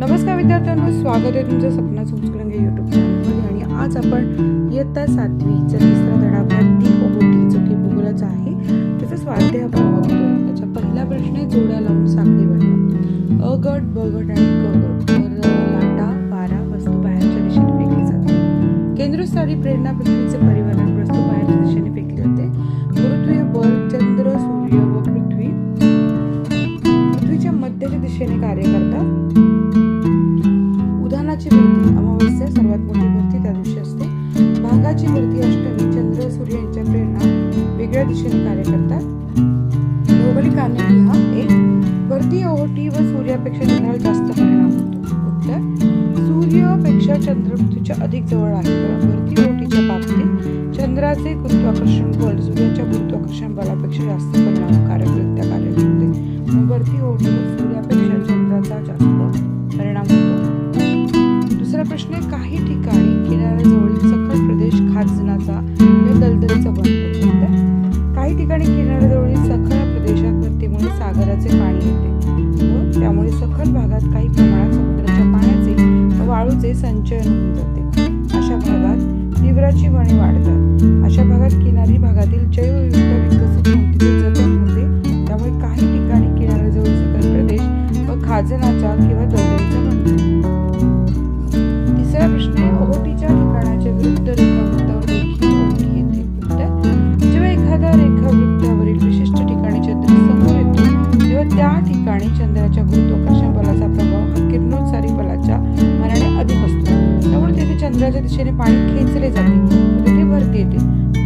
नमस्कार विद्यार्थ्यांनो स्वागत आहे तुमचं सपना संस्कृती यूट्यूब चॅनलमध्ये आणि आज आपण इयत्ता सातवीचा तिसरा धडा भारती ओहोटी जो की भूगोलाचा आहे. त्याचा स्वाध्याय आपण बघतोय. त्याचा पहिला प्रश्न आहे जोड्या लावून साखळी बनवा. अ गट ब गट आणि क गट तर लाटा बारा वस्तू बाहेरच्या दिशेने फेकली जाते केंद्रस्थानी प्रेरणा प्रेरणा कार्य करतात. भौगोलिक कारणे हा एक भरती ओहोटी व सूर्यापेक्षा चंद्रावर जास्त परिणाम होतो. उत्तर सूर्यापेक्षा चंद्र पृथ्वीच्या अधिक जवळ आहे. तर ओहोटीच्या बाबतीत चंद्राचे गुरुत्वाकर्षण बल सूर्याच्या गुरुत्वाकर्षण बलापेक्षा जास्त परिणामकारकरित्या कार्य करते. म्हणून भरती ओहोटीवर सूर्यापेक्षा चंद्राचा जास्त परिणाम होतो. दुसरा प्रश्न आहे काही ठिकाणी किनाऱ्याजवळील सकाळ वाळूचे होऊन जाते. अशा भागात तीव्राची वणे वाढतात. अशा भागात किनारी भागातील जैवविविधता विकसित होऊन तिथे जतन होते. त्यामुळे काही ठिकाणी किनाऱ्याजवळील प्रदेश व खाजनाचा किंवा दलदलीचा बनतो. तिसरा प्रश्न ओहोटीच्या ठिकाणाच्या विरुद्ध रेखावृत्तावर देखील ओहोटी येते जेव्हा एखादा रेखावृत्तावरील विशिष्ट ठिकाणी चंद्र समोर येतो तेव्हा त्या ठिकाणी चंद्राच्या गुरुत्वाकर्षण बलाचा तेथे दिशेने पाणी खेचले जाते. तेथे भरती येते.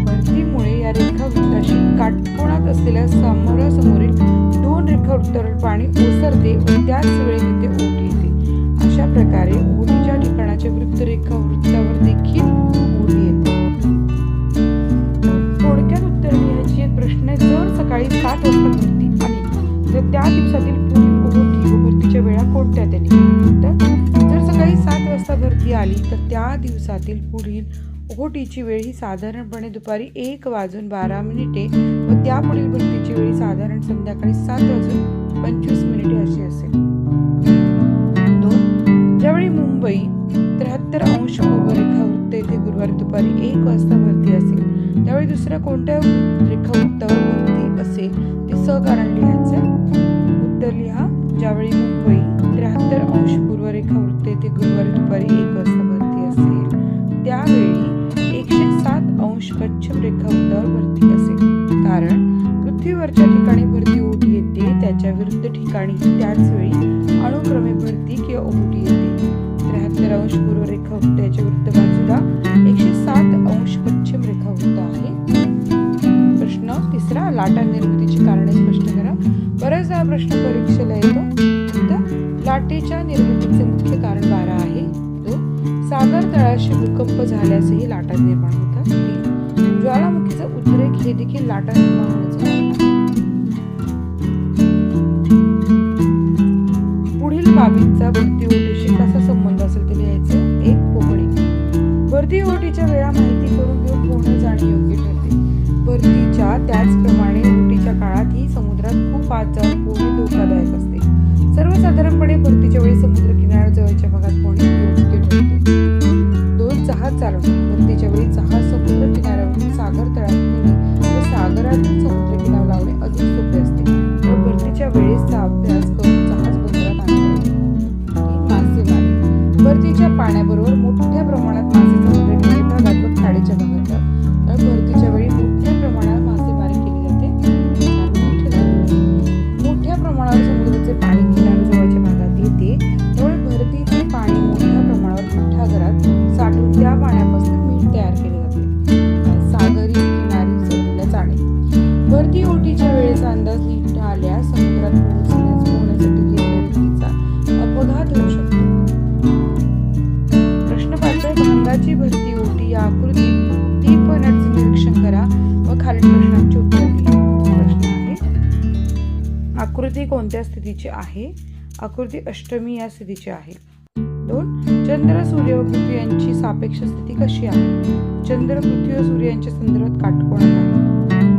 भरतीमुळे या रेखावृत्ताशी काटकोणात असलेल्या समोरासमोरील दोन रेखावृत्तावरील पाणी ओसरते व त्याच वेळी तिथे ओहोटी येते. अशा प्रकारे ओहोटीच्या ठिकाणाच्या विरुद्ध रेखावृत्तावर देखील ओहोटी येते. थोडक्यात उत्तर लिहायची प्रश्न आहे. जर सकाळी सात वाजता भरती आली तर त्या दिवसातील पुढील ओहोटी व भरतीच्या वेळा कोणत्या त्यांनी? सात आली तर त्या दिवसातील पुढील ओहोटीची वेळ ही साधारणपणे दुपारी एक वाजून बारा मिनिटे व त्यापुढील भरतीची वेळ साधारण संध्याकाळी सात वाजून पंचवीस मिनिटे अशी असेल. दोन ज्यावेळी मुंबई त्र्याहत्तर अंश पूर्व रेखावृत्त येथे गुरुवारी दुपारी एक वाजता भरती असेल त्यावेळी दुसऱ्या कोणत्या रेखावृत्तावर भरती असेल ते सहकारण लिहायचं? उत्तर लिहा ज्यावेळी मुंबई त्र्याहत्तर अंश पूर्व रेखावृत्त ते गुरुवारी दुपारी एक वाजता भरती असेल त्यावेळी एकशे सात अंश पश्चिम रेखा रेखावृत्तावर भरती असेल. कारण पृथ्वीवरच्या ठिकाणी भरती ओहोटी येते त्याच्या विरुद्ध ठिकाणी त्याच वेळी अनुक्रमे भरती किंवा ओहोटी येते. त्र्याहत्तर अंश पूर्व रेखावृत्त याच्या विरुद्ध बाजूला एकशे सात अंश प्रश्न लाटा निर्मितीची कारणे स्पष्ट करा. बऱ्याचदा हा प्रश्न परीक्षेला येतो. तर लाटेच्या निर्मितीचे मुख्य कारण बारा आहे. दोन सागर तळाशी भूकंप झाल्यासही लाटा निर्माण होतात. तीन ज्वालामुखीचा उद्रेक हे देखील लाटा निर्माण होण्याचे पुढील बाबींचा भरती ओटीशी कसा संबंध असेल ते लिहायचं? एक पोकळी. भरती ओटीच्या वेळा भरतीच्या त्याचप्रमाणे ओटीच्या काळात ही समुद्रात खूप आत जाऊन पोहणे धोकादायक असते. सर्वसाधारणपणे भरतीच्या वेळी समुद्र किनाऱ्याजवळच्या भागात पोहणे योग्य ठरते. दोन जहाज चालवणे भरतीच्या वेळी जहाज समुद्र किनाऱ्यावरून सागर तळात नेणे व सागरातून पाच भरती ओटी या आकृतीत टीप नटचे निरीक्षण करा व खालील प्रश्नांची उत्तर लिहा प्रश्न आहे आकृती कोणत्या स्थितीची आहे? आकृती अष्टमी या स्थितीची आहे. दोन चंद्र सूर्य व पृथ्वी यांची सापेक्ष स्थिती कशी आहे? चंद्र पृथ्वी व सूर्य यांच्या संदर्भात काटकोण आहे.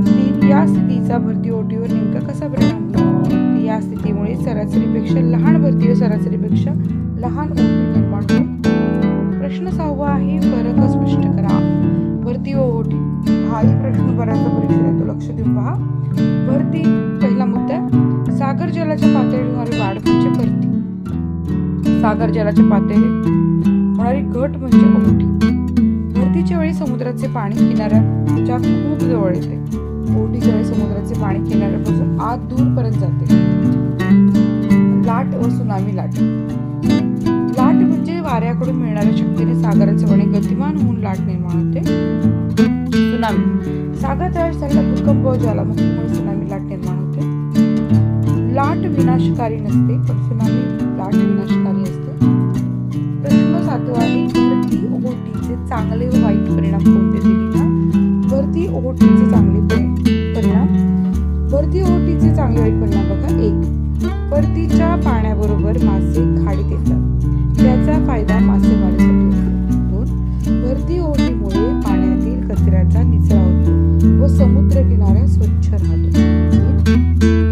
तीन या स्थितीचा भरती ओटीवर नेमका कसा परिणाम या स्थितीमुळे सरासरीपेक्षा लहान भरती व सरासरीपेक्षा लहान प्रश्न सहावा आहे फरक स्पष्ट करा. भरती ओहोटी हाही प्रश्न बऱ्याचदा परीक्षेला येतो लक्ष देऊन पहा. भरती पहिला मुद्दा सागर जलाच्या पातळीवर होणारी वाढ म्हणजे भरती सागर जलाच्या पातळीत होणारी घट म्हणजे ओहोटी भरतीच्या वेळी समुद्राचे पाणी किनाऱ्याच्या खूप जवळ येते. ओहोटीच्या वेळी समुद्राचे पाणी किनाऱ्यापासून आत दूरपर्यंत जाते. लाट व सुनामी लाट. म्हणजे वाऱ्याकडून मिळणाऱ्या शक्तीने सागराचे वणे गतिमान होऊन लाट निर्माण होते. सुनामी. सागर तयार झालेला भूकंप व ज्वालामुखीमुळे सुनामी लाट निर्माण होते. लाट विनाशकारी नसते पण सुनामी लाट विनाशकारी असते. प्रश्न सातवा आहे भरती ओहोटीचे चांगले व वाईट परिणाम कोणते दिले भरती ओहोटीचे चांगले परिणाम. भरती ओहोटीचे चांगले वाईट परिणाम बघा एक. परतीच्या पाण्याबरोबर मासे खाडीत येतात. त्याचा फायदा मासेमारीसाठी होतो. दोन भरती ओहोटीमुळे पाण्यातील कचऱ्याचा निचरा होतो व समुद्र किनारा स्वच्छ राहतो.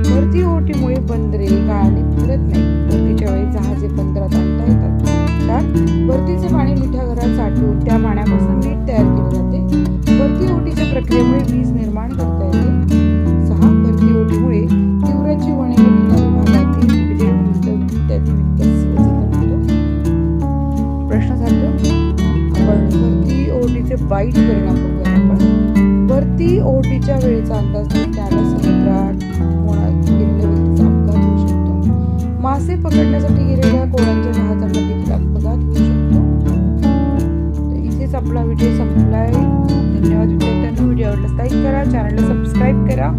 भरती ओहोटीमुळे बंदरे गाळणे फिरत नाही. भरतीच्या वेळी जहाजे बंदरात आणता येतात. चार भरतीचे पाणी मिठ्या घरात साठवून त्या पाण्यापासून मीठ तयार केले जाते. भरती ओटीच्या प्रक्रियेमुळे वीज निर्माण करता येते. प्रश्न सांगतो. आपण वरती ओटीचे वाईट परिणाम बघूया आपण. वरती ओटीच्या वेळेचा अंदाज त्याला समुद्रात मासे पकडण्यासाठी गेलेल्या कोळ्यांच्या जहाजांना देखील अपघात होऊ शकतो. तर इथेच आपला व्हिडिओ संपलाय. धन्यवाद विद्यार्थ्यांना. व्हिडिओ आवडला लाईक करा चॅनलला सबस्क्राईब करा.